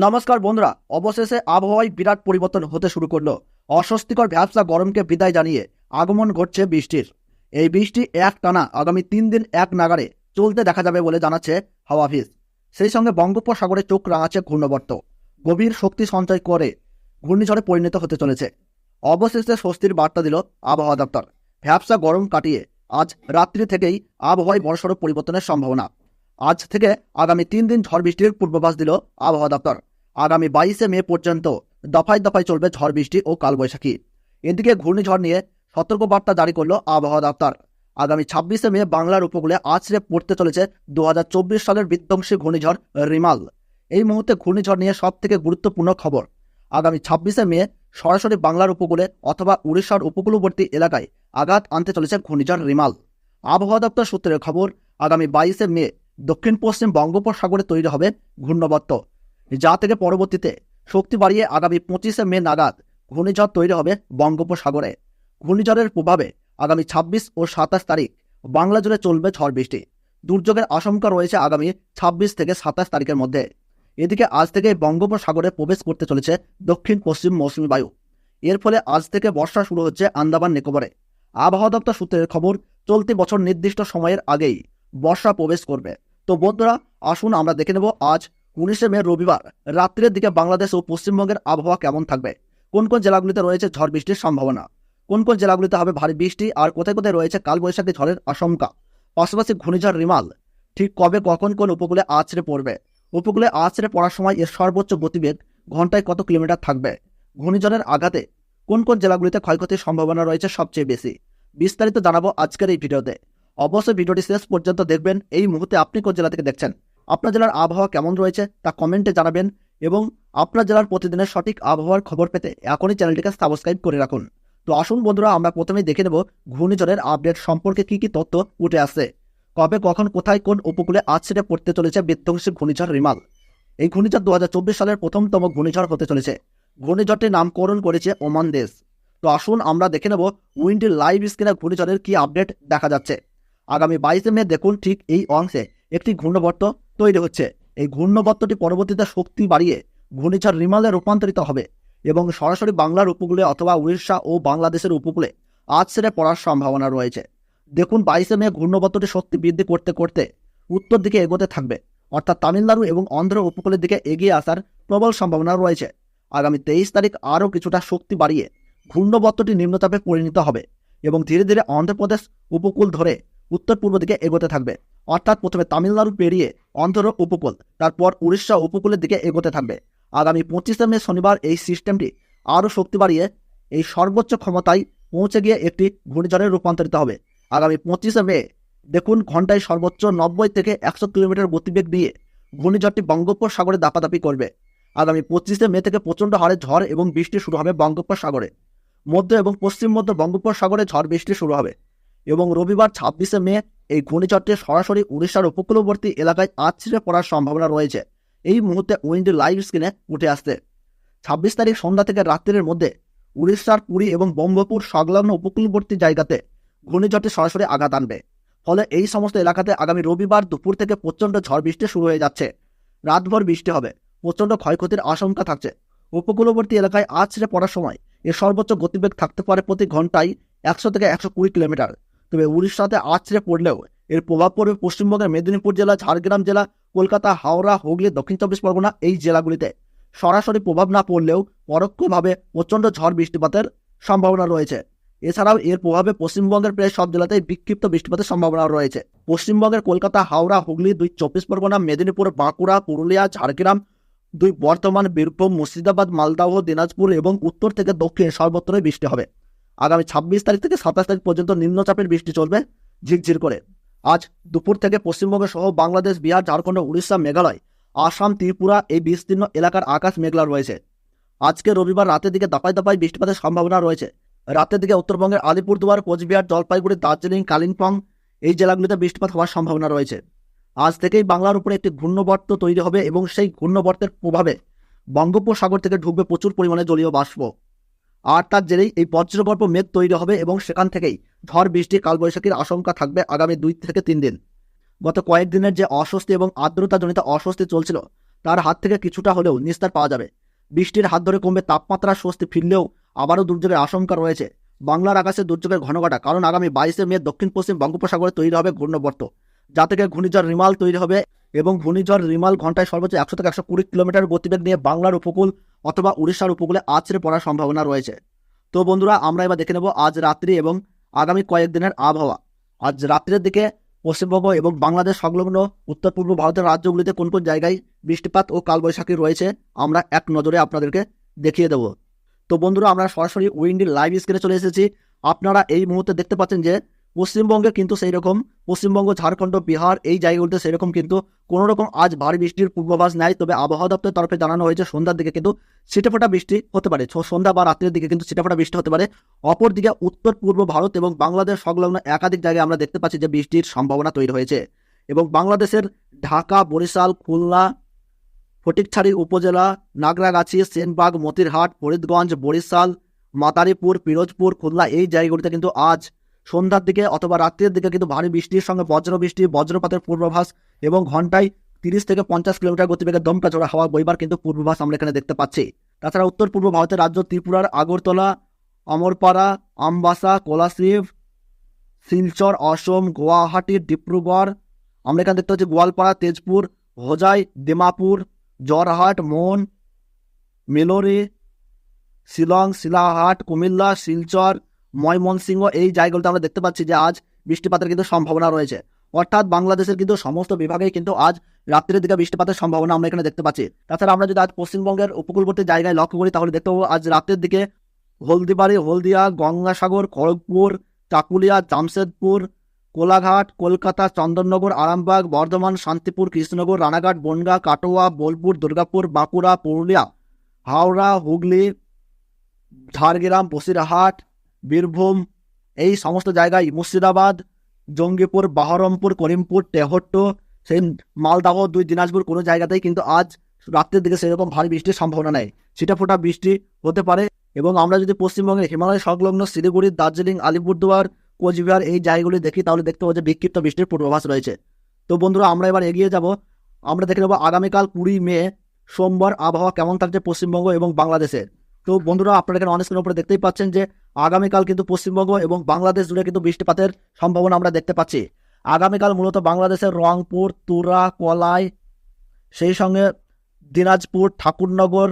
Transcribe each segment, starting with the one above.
নমস্কার বন্ধুরা, অবশেষে আবহাওয়ায় বিরাট পরিবর্তন হতে শুরু করল। অস্বস্তিকর ভ্যাবসা গরমকে বিদায় জানিয়ে আগমন ঘটছে বৃষ্টির। এই বৃষ্টি এক টানা আগামী তিন দিন এক নাগারে চলতে দেখা যাবে বলে জানাচ্ছে হাওয়া অফিস। সেই সঙ্গে বঙ্গোপসাগরে চোখ রাঙাচ্ছে ঘূর্ণবর্ত। গভীর শক্তি সঞ্চয় করে ঘূর্ণিঝড়ে পরিণত হতে চলেছে। অবশেষে স্বস্তির বার্তা দিল আবহাওয়া দপ্তর। ভ্যাবসা গরম কাটিয়ে আজ রাত্রি থেকেই আবহাওয়ায় বড়সড় পরিবর্তনের সম্ভাবনা। আজ থেকে আগামী তিন দিন ঝড় বৃষ্টির পূর্বাভাস দিল আবহাওয়া দপ্তর। আগামী বাইশে মে পর্যন্ত দফায় দফায় চলবে ঝড় বৃষ্টি ও কালবৈশাখী। এদিকে ঘূর্ণিঝড় নিয়ে সতর্কবার্তা জারি করল আবহাওয়া দপ্তর। আগামী ছাব্বিশে মে বাংলার উপকূলে আছড়ে পড়তে চলেছে দু হাজার চব্বিশ সালের বিধ্বংসী ঘূর্ণিঝড় রিমাল। এই মুহূর্তে ঘূর্ণিঝড় নিয়ে সব থেকে গুরুত্বপূর্ণ খবর। আগামী ছাব্বিশে মে সরাসরি বাংলার উপকূলে অথবা উড়িষ্যার উপকূলবর্তী এলাকায় আঘাত আনতে চলেছে ঘূর্ণিঝড় রিমাল। আবহাওয়া দপ্তর সূত্রের খবর, আগামী বাইশে মে দক্ষিণ পশ্চিম বঙ্গোপসাগরে তৈরি হবে ঘূর্ণবর্ত। যা থেকে পরবর্তীতে শক্তি বাড়িয়ে আগামী পঁচিশে মে নাগাদ ঘূর্ণিঝড় তৈরি হবে বঙ্গোপসাগরে। ঘূর্ণিঝড়ের প্রভাবে আগামী ছাব্বিশ ও সাতাশ তারিখ বাংলা জুড়ে চলবে ঝড় বৃষ্টি। দুর্যোগের আশঙ্কা রয়েছে আগামী ছাব্বিশ থেকে সাতাশ তারিখের মধ্যে। এদিকে আজ থেকে বঙ্গোপসাগরে প্রবেশ করতে চলেছে দক্ষিণ পশ্চিম মৌসুমী বায়ু। এর ফলে আজ থেকে বর্ষা শুরু হচ্ছে আন্দামান নিকোবরে। আবহাওয়া দপ্তর সূত্রের খবর, চলতি বছর নির্দিষ্ট সময়ের আগেই বর্ষা প্রবেশ করবে। তো বন্ধুরা, আসুন আমরা দেখে নেব আজ উনিশে মে রবিবার, রাত্রের দিকে বাংলাদেশ ও পশ্চিমবঙ্গের আবহাওয়া কেমন থাকবে? কোন কোন জেলাগুলিতে রয়েছে ঝড় বৃষ্টির সম্ভাবনা? কোন কোন জেলাগুলিতে হবে ভারী বৃষ্টি আর কোথায় কোথায় রয়েছে কালবৈশাখী ঝড়ের আশঙ্কা? পাশাপাশি ঘূর্ণিঝড় রিমাল, ঠিক কবে, কখন, কোন উপকূলে আছড়ে পড়বে? উপকূলে আছড়ে পড়ার সময় এর সর্বোচ্চ গতিবেগ ঘন্টায় কত কিলোমিটার থাকবে? ঘূর্ণিঝড়ের আঘাতে কোন কোন জেলাগুলিতে ক্ষয়ক্ষতির সম্ভাবনা রয়েছে সবচেয়ে বেশি? বিস্তারিত জানাব আজকের এই ভিডিওতে। অবশ্যই ভিডিওটি শেষ পর্যন্ত দেখবেন। এই মুহূর্তে আপনি কোন জেলা থেকে দেখছেন? আপনার জেলার আবহাওয়া কেমন রয়েছে তা কমেন্টে জানাবেন এবং আপনার জেলার প্রতিদিনের সঠিক আবহাওয়ার খবর পেতে এখনই চ্যানেলটিকে সাবস্ক্রাইব করে রাখুন। তো আসুন বন্ধুরা, আমরা প্রথমেই দেখে নেব ঘূর্ণিঝড়ের আপডেট সম্পর্কে কি কি তথ্য উঠে আসছে। কবে, কখন, কোথায়, কোন উপকূলে আছড়ে পড়তে চলেছে বিধ্বংসী ঘূর্ণিঝড় রিমাল। এই ঘূর্ণিঝড় দু হাজার চব্বিশ সালের প্রথমতম ঘূর্ণিঝড় হতে চলেছে। ঘূর্ণিঝড়টির নামকরণ করেছে ওমান দেশ। তো আসুন আমরা দেখে নেব উইন্ডি লাইভ স্ক্রিনে ঘূর্ণিঝড়ের কি আপডেট দেখা যাচ্ছে। আগামী বাইশে মে দেখুন ঠিক এই অংশে একটি ঘূর্ণবর্ত তৈরি হচ্ছে। এই ঘূর্ণবর্তটি পরবর্তীতে শক্তি বাড়িয়ে ঘূর্ণিঝড় রিমালে রূপান্তরিত হবে এবং সরাসরি বাংলার উপকূলে অথবা উড়িষ্যা ও বাংলাদেশের উপকূলে আছড়ে পড়ার সম্ভাবনা রয়েছে। দেখুন বাইশে মে ঘূর্ণবর্তটি শক্তি বৃদ্ধি করতে করতে উত্তর দিকে এগোতে থাকবে। অর্থাৎ তামিলনাড়ু এবং অন্ধ্র উপকূলের দিকে এগিয়ে আসার প্রবল সম্ভাবনা রয়েছে। আগামী তেইশ তারিখ আরও কিছুটা শক্তি বাড়িয়ে ঘূর্ণবর্তটি নিম্নতাপে পরিণত হবে এবং ধীরে ধীরে অন্ধ্রপ্রদেশ উপকূল ধরে উত্তর পূর্ব দিকে এগোতে থাকবে। অর্থাৎ প্রথমে তামিলনাড়ু পেরিয়ে অন্ধ্র উপকূল, তারপর উড়িষ্যা উপকূলের দিকে এগোতে থাকবে। আগামী পঁচিশে মে শনিবার এই সিস্টেমটি আরও শক্তি বাড়িয়ে এই সর্বোচ্চ ক্ষমতায় পৌঁছে গিয়ে একটি ঘূর্ণিঝড়ে রূপান্তরিত হবে। আগামী পঁচিশে মে, দেখুন, ঘন্টায় সর্বোচ্চ নব্বই থেকে একশো কিলোমিটার গতিবেগ দিয়ে ঘূর্ণিঝড়টি বঙ্গোপসাগরে দাপাদাপি করবে। আগামী পঁচিশে মে থেকে প্রচণ্ড হারে ঝড় এবং বৃষ্টি শুরু হবে বঙ্গোপসাগরে। মধ্য এবং পশ্চিম মধ্য বঙ্গোপসাগরে ঝড় বৃষ্টি শুরু হবে। এবং রবিবার ছাব্বিশে মে এই ঘূর্ণিঝড়টি সরাসরি উড়িষ্যার উপকূলবর্তী এলাকায় আছড়ে পড়ার সম্ভাবনা রয়েছে। এই মুহূর্তে উইন্ডি লাইভ স্ক্রিনে উঠে আসছে। ছাব্বিশ তারিখ সন্ধ্যা থেকে রাত্রির মধ্যে উড়িষ্যার পুরী এবং বঙ্গপুর সংলগ্ন উপকূলবর্তী জায়গাতে ঘূর্ণিঝড়টি সরাসরি আঘাত আনবে। ফলে এই সমস্ত এলাকাতে আগামী রবিবার দুপুর থেকে প্রচণ্ড ঝড় বৃষ্টি শুরু হয়ে যাচ্ছে। রাতভর বৃষ্টি হবে। প্রচণ্ড ক্ষয়ক্ষতির আশঙ্কা থাকছে। উপকূলবর্তী এলাকায় আছড়ে পড়ার সময় এর সর্বোচ্চ গতিবেগ থাকতে পারে প্রতি ঘন্টায় একশো থেকে একশো কুড়ি কিলোমিটার। তবে উড়িষ্যাতে আছড়ে পড়লেও এর প্রভাব পড়বে পশ্চিমবঙ্গের মেদিনীপুর জেলা, ঝাড়গ্রাম জেলা, কলকাতা, হাওড়া, হুগলি, দক্ষিণ চব্বিশ পরগনা এই জেলাগুলিতে সরাসরি প্রভাব না পড়লেও পরোক্ষভাবে প্রচণ্ড ঝড় বৃষ্টিপাতের সম্ভাবনা রয়েছে। এছাড়াও এর প্রভাবে পশ্চিমবঙ্গের প্রায় সব জেলাতেই বিক্ষিপ্ত বৃষ্টিপাতের সম্ভাবনা রয়েছে। পশ্চিমবঙ্গের কলকাতা, হাওড়া, হুগলি, দুই চব্বিশ পরগনা, মেদিনীপুর, বাঁকুড়া, পুরুলিয়া, ঝাড়গ্রাম, দুই বর্তমান বীরভূম, মুর্শিদাবাদ, মালদাহ, দিনাজপুর এবং উত্তর থেকে দক্ষিণ সর্বত্রই বৃষ্টি হবে। আগামী ছাব্বিশ তারিখ থেকে সাতাশ তারিখ পর্যন্ত নিম্নচাপের বৃষ্টি চলবে, ঝিরঝির করে। আজ দুপুর থেকে পশ্চিমবঙ্গ সহ বাংলাদেশ, বিহার, ঝাড়খণ্ড, উড়িষ্যা, মেঘালয়, আসাম, ত্রিপুরা এই বিস্তীর্ণ এলাকার আকাশ মেঘলা রয়েছে। আজকে রবিবার রাতের দিকে দাপায় দাপায় বৃষ্টিপাতের সম্ভাবনা রয়েছে। রাতের দিকে উত্তরবঙ্গের আলিপুরদুয়ার, কোচবিহার, জলপাইগুড়ি, দার্জিলিং, কালিম্পং এই জেলাগুলিতে বৃষ্টিপাত হওয়ার সম্ভাবনা রয়েছে। আজ থেকেই বাংলার উপরে একটি ঘূর্ণবর্ত তৈরি হবে এবং সেই ঘূর্ণবর্তের প্রভাবে বঙ্গোপসাগর থেকে ঢুকবে প্রচুর পরিমাণে জলীয় বাষ্প। আর তার জেরেই এই বজ্রগর্ভ মেঘ তৈরি হবে এবং সেখান থেকেই ঝড়, বৃষ্টি, কালবৈশাখীর আশঙ্কা থাকবে আগামী দুই থেকে তিন দিন। গত কয়েকদিনের যে অস্বস্তি এবং আর্দ্রতাজনিত অস্বস্তি চলছিল, তার হাত থেকে কিছুটা হলেও নিস্তার পাওয়া যাবে। বৃষ্টির হাত ধরে কমবে তাপমাত্রা স্বস্তি ফিরলেও আবারও দুর্যোগের আশঙ্কা রয়েছে। বাংলার আকাশে দুর্যোগের ঘনঘটা কারণ আগামী বাইশে মে দক্ষিণ পশ্চিম বঙ্গোপসাগরে তৈরি হবে ঘূর্ণবর্ত। যা থেকে ঘূর্ণিঝড় রিমাল তৈরি হবে এবং ঘূর্ণিঝড় রিমাল ঘন্টায় সর্বোচ্চ একশো থেকে একশো কুড়ি কিলোমিটার গতিবেগ নিয়ে বাংলার উপকূল অথবা উড়িষ্যার উপকূলে আছড়ে পড়ার সম্ভাবনা রয়েছে। তো বন্ধুরা, আমরা এবার দেখে নেব আজ রাত্রি এবং আগামী কয়েকদিনের আবহাওয়া। আজ রাত্রের দিকে পশ্চিমবঙ্গ এবং বাংলাদেশ সংলগ্ন উত্তর পূর্ব ভারতের রাজ্যগুলিতে কোন কোন জায়গায় বৃষ্টিপাত ও কালবৈশাখী রয়েছে, আমরা এক নজরে আপনাদেরকে দেখিয়ে দেব। তো বন্ধুরা, আমরা সরাসরি উইন্ডির লাইভ স্ক্রিনে চলে এসেছি। আপনারা এই মুহূর্তে দেখতে পাচ্ছেন যে পশ্চিমবঙ্গে কিন্তু সেই রকম পশ্চিমবঙ্গ, ঝাড়খণ্ড, বিহার এই জায়গাগুলিতে সেরকম কিন্তু কোনো রকম আজ ভারী বৃষ্টির পূর্বাভাস নেয় তবে আবহাওয়া দপ্তরের তরফে জানানো হয়েছে, সন্ধ্যার দিকে কিন্তু ছিটেফোঁটা বৃষ্টি হতে পারে। সন্ধ্যা বা রাত্রের দিকে কিন্তু ছিটেফোঁটা বৃষ্টি হতে পারে। অপরদিকে উত্তর, পূর্ব ভারত এবং বাংলাদেশ সংলগ্ন একাধিক জায়গায় আমরা দেখতে পাচ্ছি যে বৃষ্টির সম্ভাবনা তৈরি হয়েছে। এবং বাংলাদেশের ঢাকা, বরিশাল, খুলনা, ফটিকছড়ি উপজেলা, নাগরাগাছি, সেনবাগ, মতিরহাট, ফরিদগঞ্জ, বরিশাল, মাতারিপুর, পিরোজপুর, খুলনা এই জায়গাগুলিতে কিন্তু আজ সন্ধ্যার দিকে অথবা রাত্রের দিকে কিন্তু ভারী বৃষ্টির সঙ্গে বজ্র বৃষ্টি, বজ্রপাতের পূর্বাভাস এবং ঘন্টায় তিরিশ থেকে পঞ্চাশ কিলোমিটার গতিবেগে দমকা চড়া হাওয়া বইবার কিন্তু পূর্বাভাস আমরা এখানে দেখতে পাচ্ছি। তাছাড়া উত্তর পূর্ব ভারতের রাজ্য ত্রিপুরার আগরতলা, অমরপাড়া, আমবাসা, কোলাশিব, শিলচর, অসম, গুয়াহাটি, ডিব্রুগড়, আমরা এখানে দেখতে পাচ্ছি গোয়ালপাড়া, তেজপুর, হোজাই দিমাপুর জরহাট মন মেলোরি, শিলং, শিলাহাট, কুমিল্লা, শিলচর ময়মনসিংহ, এই জায়গাগুলোতে আমরা দেখতে পাচ্ছি যে আজ বৃষ্টিপাতের কিন্তু সম্ভাবনা রয়েছে। অর্থাৎ বাংলাদেশের কিন্তু সমস্ত বিভাগেই কিন্তু আজ রাত্রের দিকে বৃষ্টিপাতের সম্ভাবনা আমরা এখানে দেখতে পাচ্ছি। তাছাড়া আমরা যদি আজ পশ্চিমবঙ্গের উপকূলবর্তী জায়গায় লক্ষ্য করি, তাহলে দেখতে পাবো আজ রাতের দিকে হলদিবাড়ি, হলদিয়া, গঙ্গাসাগর, খড়গপুর, চাকুলিয়া, জামশেদপুর, কোলাঘাট, কলকাতা, চন্দননগর, আরামবাগ, বর্ধমান, শান্তিপুর, কৃষ্ণনগর, রানাঘাট, বনগাঁ, কাটোয়া, বোলপুর, দুর্গাপুর, বাঁকুড়া, পুরুলিয়া, হাওড়া, হুগলি, ঝাড়গ্রাম, বসিরহাট বীরভূম, এই সমস্ত জায়গায় মুর্শিদাবাদ, জঙ্গিপুর, বাহরমপুর, করিমপুর, তেহট্ট, সেই মালদাহ, দুই দিনাজপুর কোনো জায়গাতেই কিন্তু আজ রাত্রের দিকে সেরকম ভারী বৃষ্টির সম্ভাবনা নেই। ছিটা ফোটা বৃষ্টি হতে পারে এবং আমরা যদি পশ্চিমবঙ্গের হিমালয় সংলগ্ন শিলিগুড়ি, দার্জিলিং, আলিপুরদুয়ার, কোচবিহার এই জায়গাগুলি দেখি, তাহলে দেখতে পাবো যে বিক্ষিপ্ত বৃষ্টির পূর্বাভাস রয়েছে। তো বন্ধুরা, আমরা এবার এগিয়ে যাব। আমরা দেখে নেব আগামীকাল কুড়ি মে, সোমবার আবহাওয়া কেমন থাকছে পশ্চিমবঙ্গ এবং বাংলাদেশের। তো বন্ধুরা, আপনারা এখানে অনেক উপরে দেখতেই পাচ্ছেন যে আগামীকাল কিন্তু পশ্চিমবঙ্গ এবং বাংলাদেশ জুড়ে কিন্তু বৃষ্টিপাতের সম্ভাবনা আমরা দেখতে পাচ্ছি। আগামীকাল মূলত বাংলাদেশের রংপুর, তুরা কলাই সেই সঙ্গে দিনাজপুর, ঠাকুরনগর,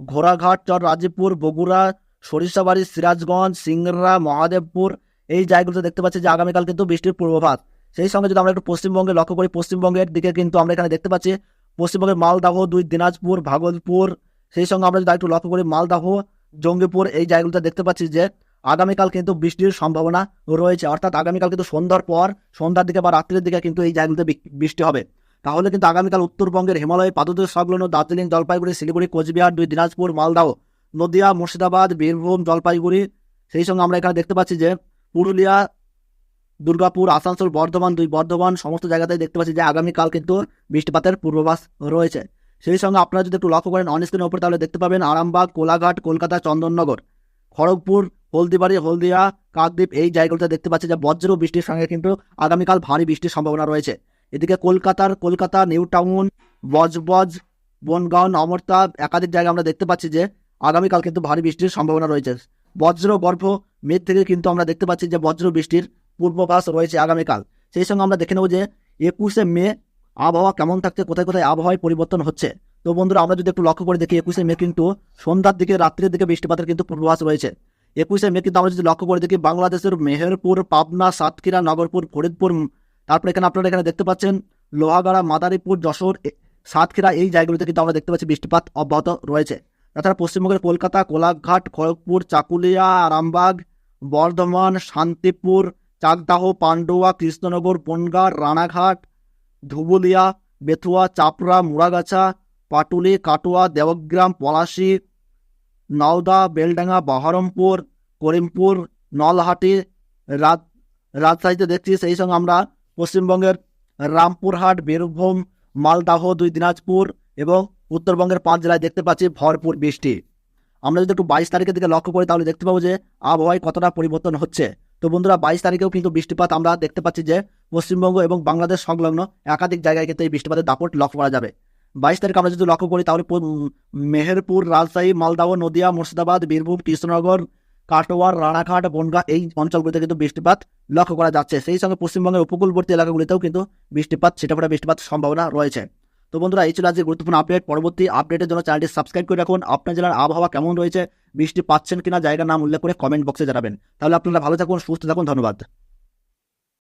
ঘোড়াঘাট চর রাজীবপুর বগুড়া, সরিষাবাড়ি, সিরাজগঞ্জ, সিংড়া, মহাদেবপুর, এই জায়গাগুলোতে দেখতে পাচ্ছি যে আগামীকাল কিন্তু বৃষ্টির পূর্বাভাস। সেই সঙ্গে যদি আমরা একটু পশ্চিমবঙ্গে লক্ষ্য করি, পশ্চিমবঙ্গের দিকে কিন্তু আমরা এখানে দেখতে পাচ্ছি পশ্চিমবঙ্গের মালদাহ, দুই দিনাজপুর, ভাগলপুর সেই সঙ্গে আমরা যদি একটু লক্ষ্য করি, মালদাহ, জঙ্গিপুর এই জায়গাগুলোতে দেখতে পাচ্ছি যে আগামীকাল কিন্তু বৃষ্টির সম্ভাবনা রয়েছে। অর্থাৎ আগামীকাল কিন্তু সন্ধ্যার পর, সন্ধ্যার দিকে বা রাত্রের দিকে কিন্তু এই জায়গাগুলোতে বৃষ্টি হবে। তাহলে কিন্তু আগামীকাল উত্তরবঙ্গের হিমালয় পাদদেশ সংলগ্ন দার্জিলিং, জলপাইগুড়ি, শিলিগুড়ি, কোচবিহার, দুই দিনাজপুর, মালদাহ, নদিয়া, মুর্শিদাবাদ, বীরভূম, জলপাইগুড়ি, সেই সঙ্গে আমরা এখানে দেখতে পাচ্ছি যে পুরুলিয়া, দুর্গাপুর, আসানসোল, বর্ধমান, দুই বর্ধমান সমস্ত জায়গাতেই দেখতে পাচ্ছি যে আগামীকাল কিন্তু বৃষ্টিপাতের পূর্বাভাস রয়েছে। সেই সঙ্গে আপনারা যদি একটু লক্ষ্য করেন অন স্ক্রিনের উপর তাহলে দেখতে পাবেন আরামবাগ, কোলাঘাট, কলকাতা, চন্দননগর, খড়গপুর, হলদিবাড়ি, হলদিয়া, কাকদ্বীপ, এই জায়গাগুলোতে দেখতে পাচ্ছি যে বজ্র বৃষ্টির সঙ্গে কিন্তু আগামীকাল ভারী বৃষ্টির সম্ভাবনা রয়েছে। এদিকে কলকাতার, কলকাতা নিউ টাউন বজবজ, বনগাঁও অমরতা একাধিক জায়গায় আমরা দেখতে পাচ্ছি যে আগামীকাল কিন্তু ভারী বৃষ্টির সম্ভাবনা রয়েছে। বজ্র গর্ভ মেঘ থেকে কিন্তু আমরা দেখতে পাচ্ছি যে বজ্র বৃষ্টির পূর্বাভাস রয়েছে আগামীকাল। সেই সঙ্গে আমরা দেখে নেব যে একুশে মে আবহাওয়া কেমন থাকছে, কোথায় কোথায় আবহাওয়ায় পরিবর্তন হচ্ছে? তো বন্ধুরা, আমরা যদি একটু লক্ষ্য করে দেখি, একুশে মে কিন্তু সন্ধ্যার দিকে, রাত্রের দিকে বৃষ্টিপাতের কিন্তু পূর্বাভাস রয়েছে। একুশে মে কিন্তু আমরা যদি লক্ষ্য করে দেখি, বাংলাদেশের মেহেরপুর, পাবনা, সাতক্ষীরা, নগরপুর, ফরিদপুর, তারপরে এখানে আপনারা এখানে দেখতে পাচ্ছেন, লোহাগাড়া, মাদারীপুর, যশোর সাতক্ষীরা, এই জায়গাগুলিতে কিন্তু আমরা দেখতে পাচ্ছি বৃষ্টিপাত অব্যাহত রয়েছে। তাছাড়া পশ্চিমবঙ্গের কলকাতা, কোলাঘাট, খড়গপুর, চাকুলিয়া, আরামবাগ, বর্ধমান, শান্তিপুর, চাকদাহ, পান্ডুয়া, কৃষ্ণনগর, বনগাঁ, রানাঘাট ধুবুলিয়া বেথুয়া চাপড়া, মুড়াগাছা, পাটুলি, কাটোয়া দেবগ্রাম পলাশী, নওদা, বেলডাঙ্গা, বহরমপুর, করিমপুর, নলহাটি, রাত, রাজশাহীতে দেখছি সেই সঙ্গে আমরা পশ্চিমবঙ্গের রামপুরহাট, বীরভূম, মালদাহ, দুই দিনাজপুর এবং উত্তরবঙ্গের পাঁচ জেলায় দেখতে পাচ্ছি ভরপুর বৃষ্টি। আমরা যদি একটু বাইশ তারিখের দিকে লক্ষ্য করি তাহলে দেখতে পাবো যে আবহাওয়ায় কতটা পরিবর্তন হচ্ছে। তো বন্ধুরা বাইশ তারিখেও কিন্তু বৃষ্টিপাত আমরা দেখতে পাচ্ছি যে পশ্চিমবঙ্গ এবং বাংলাদেশ সংলগ্ন একাধিক জায়গায় কিন্তু এই বৃষ্টিপাতের দাপট লক্ষ্য করা যাবে। বাইশ তারিখ আমরা যদি লক্ষ্য করি তাহলে মেহেরপুর, রাজশাহী, মালদহ, নদিয়া, মুর্শিদাবাদ, বীরভূম, কৃষ্ণনগর, কাটোয়ার, রানাঘাট, বনগাঁ এই অঞ্চলগুলিতে কিন্তু বৃষ্টিপাত লক্ষ্য করা যাচ্ছে। সেই সঙ্গে পশ্চিমবঙ্গের উপকূলবর্তী এলাকাগুলিতেও কিন্তু বৃষ্টিপাত, ছিটেফোঁটা বৃষ্টিপাত সম্ভাবনা রয়েছে। তো বন্ধুরা, এই ছিল আজকে গুরুত্বপূর্ণ আপডেট পরবর্তী আপডেটের জন্য চ্যানেলটি সাবস্ক্রাইব করে রাখুন। আপনার জেলার আবহাওয়া কেমন রয়েছে, বৃষ্টি পাচ্ছেন কিনা, জায়গার নাম উল্লেখ করে কমেন্ট বক্সে জানাবেন। তাহলে আপনারা ভালো থাকুন, সুস্থ থাকুন, ধন্যবাদ।